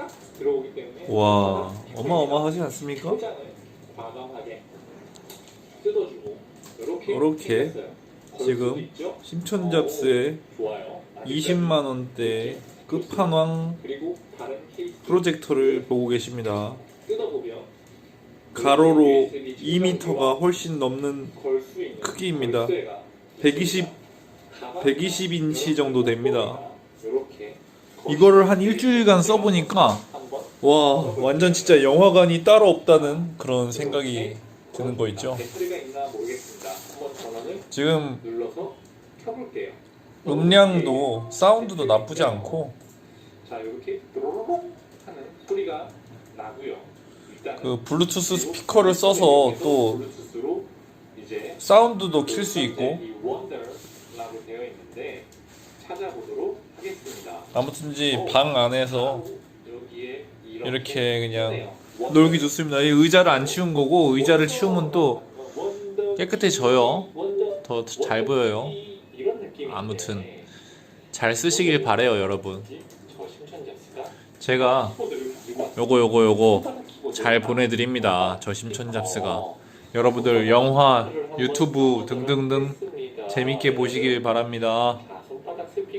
딱 들어오기 때문에 와 어마어마하지 않습니까? 포장을 과감하게 뜯어주고 이렇게 요렇게. 걸 지금 수도 있죠? 심천잡스의 좋아요. 20만 원대 끝판왕 그리고 다른 케이스 프로젝터를 보고 계십니다. 뜯어보면 가로로 2m가 훨씬 넘는 걸수 있는 크기입니다. 걸쇠가 120 120인치 정도 됩니다. 이거를 한 일주일간 써보니까 와 완전 진짜 영화관이 따로 없다는 그런 생각이 드는 거 있죠. 지금. 음량도 사운드도 나쁘지 않고 그 블루투스 스피커를 써서 또 사운드도 킬 수 있고 찾아보도록 하겠습니다. 아무튼지 방 안에서 이렇게 그냥. 놀기 좋습니다. 이 의자를 안 치운 거고 의자를 치우면 또 깨끗해져요. 더 잘 보여요. 아무튼 잘 쓰시길 바래요, 여러분. 제가. 요거 요거 요거 잘 보내드립니다. 저 심천 잡스가 여러분들 영화, 유튜브 등등등 재밌게 보시길 바랍니다.